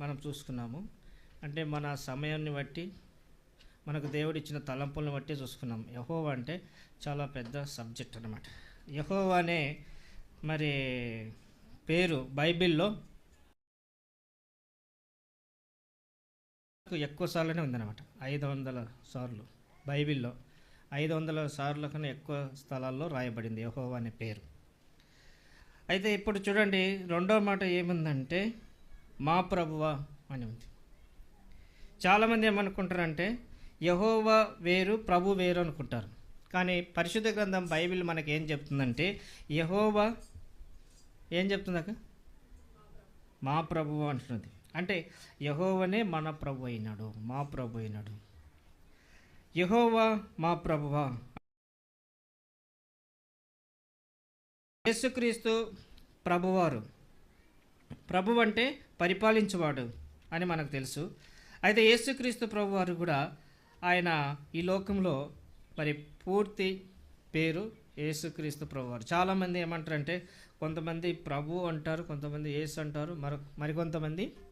మనం చూసుకున్నాము. అంటే మన సమయాన్ని బట్టి మనకు దేవుడు ఇచ్చిన తలంపులను బట్టి చూసుకున్నాం యహోవా అంటే చాలా పెద్ద సబ్జెక్ట్ అనమాట యహోవా అనే మరి పేరు బైబిల్లో ఎక్కువ సార్లునే ఉందన్నమాట. ఐదు వందల సార్లు బైబిల్లో. ఐదు వందల సార్ల కన్నా ఎక్కువ స్థలాల్లో రాయబడింది యహోవా అనే పేరు. అయితే ఇప్పుడు చూడండి రెండో మాట ఏముందంటే మా ప్రభువా అని ఉంది. చాలామంది ఏమనుకుంటారంటే యహోవా వేరు ప్రభు వేరు అనుకుంటారు. కానీ పరిశుద్ధ గ్రంథం బైబిల్ మనకి ఏం చెప్తుందంటే యహోవా ఏం చెప్తుందాక మా ప్రభువు అంటున్నది. అంటే యహోవనే మన ప్రభు అయినాడు మా ప్రభు అయినాడు. యహోవా మా ప్రభువా. యేసుక్రీస్తు ప్రభువారు. ప్రభు అంటే పరిపాలించువాడు అని మనకు తెలుసు. అయితే యేసుక్రీస్తు ప్రభువారు కూడా ఆయన ఈ లోకంలో మరి పూర్తి పేరు యేసుక్రీస్తు ప్రభువారు. చాలామంది ఏమంటారంటే కొంతమంది ప్రభు అంటారు కొంతమంది యేసు అంటారు మరొక మరికొంతమంది